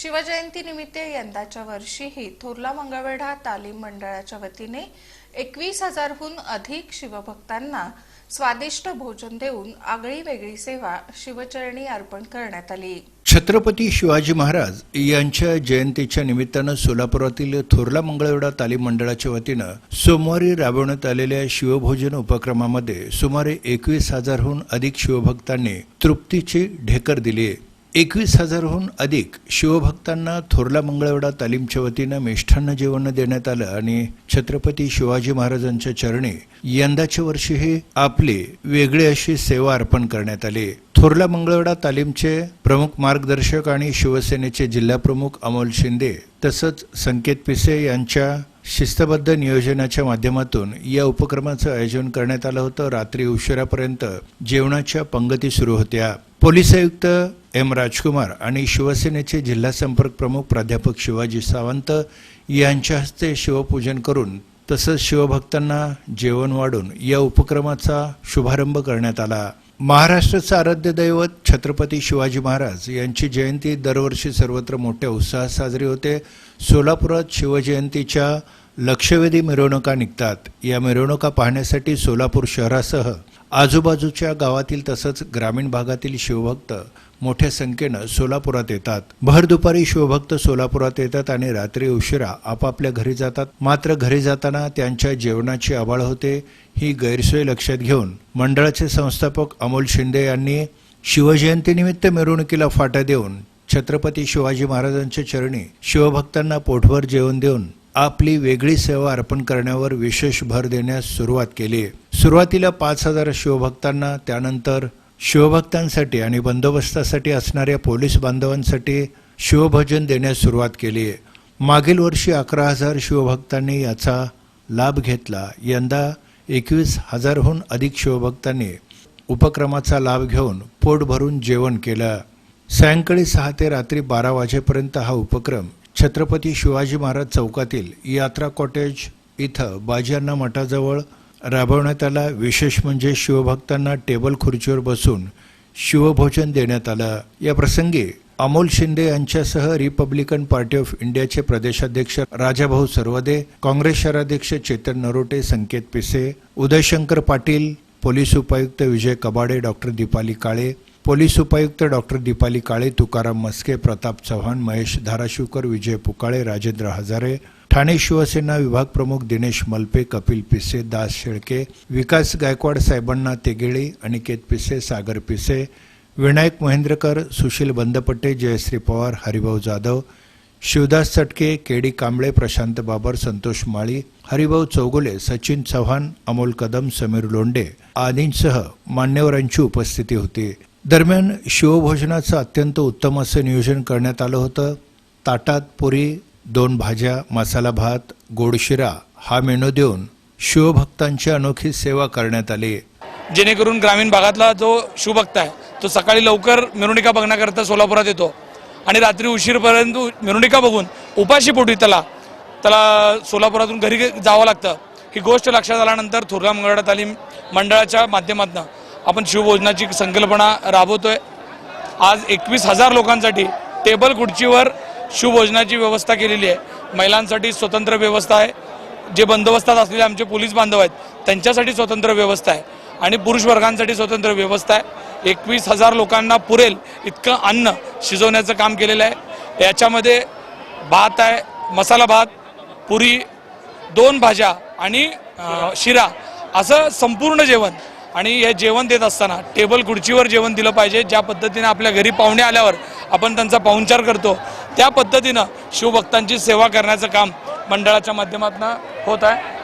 शिवजयंतीनिमित्त यंदाच्या वर्षीही थोरला मंगळवेढा तालीम मंडळाच्या वतीने एकवीस हजारहून अधिक शिवभक्तांना स्वादिष्ट भोजन देऊन आगळी वेगळी सेवा शिवचरणी अर्पण करण्यात आली. छत्रपती शिवाजी महाराज यांच्या जयंतीच्या निमित्तानं सोलापुरातील थोरला मंगळवेढा तालीम मंडळाच्या वतीनं सोमवारी राबवण्यात आलेल्या शिवभोजन उपक्रमामध्ये सुमारे एकवीस हजारहून अधिक शिवभक्तांनी तृप्तीची ढेकर दिली आहे. एकवीस हजारहून अधिक शिवभक्तांना थोरला मंगळवेढा तालीमच्या वतीनं मेष्ठान्न जेवण देण्यात आलं आणि छत्रपती शिवाजी महाराजांच्या चरणी यंदाच्या वर्षीही आपली वेगळी अशी सेवा अर्पण करण्यात आली. थोरला मंगळवेढा तालीमचे प्रमुख मार्गदर्शक आणि शिवसेनेचे जिल्हाप्रमुख अमोल शिंदे तसंच संकेत पिसे यांच्या शिस्तबद्ध नियोजनाच्या माध्यमातून या उपक्रमाचं आयोजन करण्यात आलं होतं. रात्री उशिरापर्यंत जेवणाच्या पंगती सुरू होत्या. पोलीस आयुक्त एम राजकुमार आणि शिवसेनेचे जिल्हा संपर्क प्रमुख प्राध्यापक शिवाजी सावंत यांच्या हस्ते शिवपूजन करून तसंच शिवभक्तांना जेवण वाढून या उपक्रमाचा शुभारंभ करण्यात आला. महाराष्ट्राचं आराध्य दैवत छत्रपती शिवाजी महाराज यांची जयंती दरवर्षी सर्वत्र मोठ्या उत्साहात साजरी होते. सोलापुरात शिवजयंतीच्या लक्षवेधी मिरवणुका निघतात. या मिरवणुका पाहण्यासाठी सोलापूर शहरासह आजूबाजूच्या गावातील तसंच ग्रामीण भागातील शिवभक्त मोठ्या संख्येनं सोलापुरात येतात. भर दुपारी शिवभक्त सोलापुरात येतात आणि रात्री उशिरा आपापल्या घरी जातात. मात्र घरी जाताना त्यांच्या जेवणाची आबाळ होते ही गैरसोय लक्षात घेऊन मंडळाचे संस्थापक अमोल शिंदे यांनी शिवजयंतीनिमित्त मिरवणुकीला फाटा देऊन छत्रपती शिवाजी महाराजांच्या चरणी शिवभक्तांना पोटभर जेवण देऊन आपली वेगळी सेवा अर्पण करण्यावर विशेष भर देण्यास सुरुवात केली. सुरुवातीला पाच हजार शिवभक्तांना त्यानंतर शिवभक्तांसाठी आणि बंदोबस्तासाठी असणाऱ्या पोलीस बांधवांसाठी शिवभजन देण्यास सुरुवात केली. आहे मागील वर्षी अकरा हजार शिवभक्तांनी याचा लाभ घेतला. यंदा एकवीस हजारहून अधिक शिवभक्तांनी उपक्रमाचा लाभ घेऊन पोट भरून जेवण केलं. सायंकाळी सहा ते रात्री बारा वाजेपर्यंत हा उपक्रम छत्रपती शिवाजी महाराज चौकातील यात्रा कॉटेज इथं बाजीअण्णा मठाजवळ राबवण्यात आला. विशेष म्हणजे शिवभक्तांना टेबल खुर्चीवर बसून शिवभोजन देण्यात आलं. या प्रसंगी अमोल शिंदे यांच्यासह रिपब्लिकन पार्टी ऑफ इंडियाचे प्रदेशाध्यक्ष राजाभाऊ सर्वदे काँग्रेस शहराध्यक्ष चेतन नरोटे संकेत पिसे उदयशंकर पाटील पोलीस उपायुक्त विजय कबाडे डॉक्टर दीपाली काळे पोलीस उपायुक्त डॉक्टर दीपाली काळे तुकाराम मस्के प्रताप चव्हाण महेश धाराशिवकर विजय पुकाळे राजेंद्र हजारे ठाणे शिवसेना विभाग प्रमुख दिनेश मलपे कपिल पिसे दास शेळके विकास गायकवाड साहेबांना तेगेळे अनिकेत पिसे सागर पिसे विनायक महेंद्रकर सुशील बंदपट्टे जयश्री पवार हरिभाऊ जाधव शिवदास चटके केडी कांबळे प्रशांत बाबर संतोष माळी हरिभाऊ चौगुले सचिन चव्हाण अमोल कदम समीर लोंडे आदींसह मान्यवरांची उपस्थिती होती. दरम्यान शिवभोजनाचं अत्यंत उत्तम असं नियोजन करण्यात आलं होतं. ताटात पुरी दोन भाज्या मसाला भात गोडशिरा हा मेनू देऊन शिवभक्तांची अनोखी सेवा करण्यात आली. जेणेकरून ग्रामीण भागातला जो शिवभक्त आहे तो सकाळी लवकर मिरवणुका बघण्याकरता सोलापुरात येतो आणि रात्री उशीरपर्यंत मिरवणुका बघून उपाशी पोटी त्याला त्याला सोलापुरातून घरी जावं लागतं. ही गोष्ट लक्षात आल्यानंतर थोरला मंगळा तालीम मंडळाच्या माध्यमातून. आपण शिवभोजनाची संकल्पना राबवतोय. आज एकवीस हजार लोकांसाठी टेबल खुर्चीवर शिवभोजनाची व्यवस्था केलेली आहे. महिलांसाठी स्वतंत्र व्यवस्था आहे. जे बंदोबस्तात असलेले आमचे पोलीस बांधव आहेत त्यांच्यासाठी स्वतंत्र व्यवस्था आहे. आणि पुरुष वर्गांसाठी स्वतंत्र व्यवस्था आहे. एकवीस हजार लोकांना पुरेल इतकं अन्न शिजवण्याचं काम केलेलं आहे. याच्यामध्ये भात आहे मसाला भात पुरी दोन भाज्या आणि शिरा असं संपूर्ण जेवण आणि हे जेवण देत असताना टेबल खुर्चीवर जेवण दिलं पाहिजे ज्या पद्धतीनं आपल्या घरी पाहुणे आल्यावर आपण त्यांचा पाहुणचार करतो त्या पद्धतीनं शिवभक्तांची सेवा करण्याचं काम मंडळाच्या माध्यमातून होत आहे.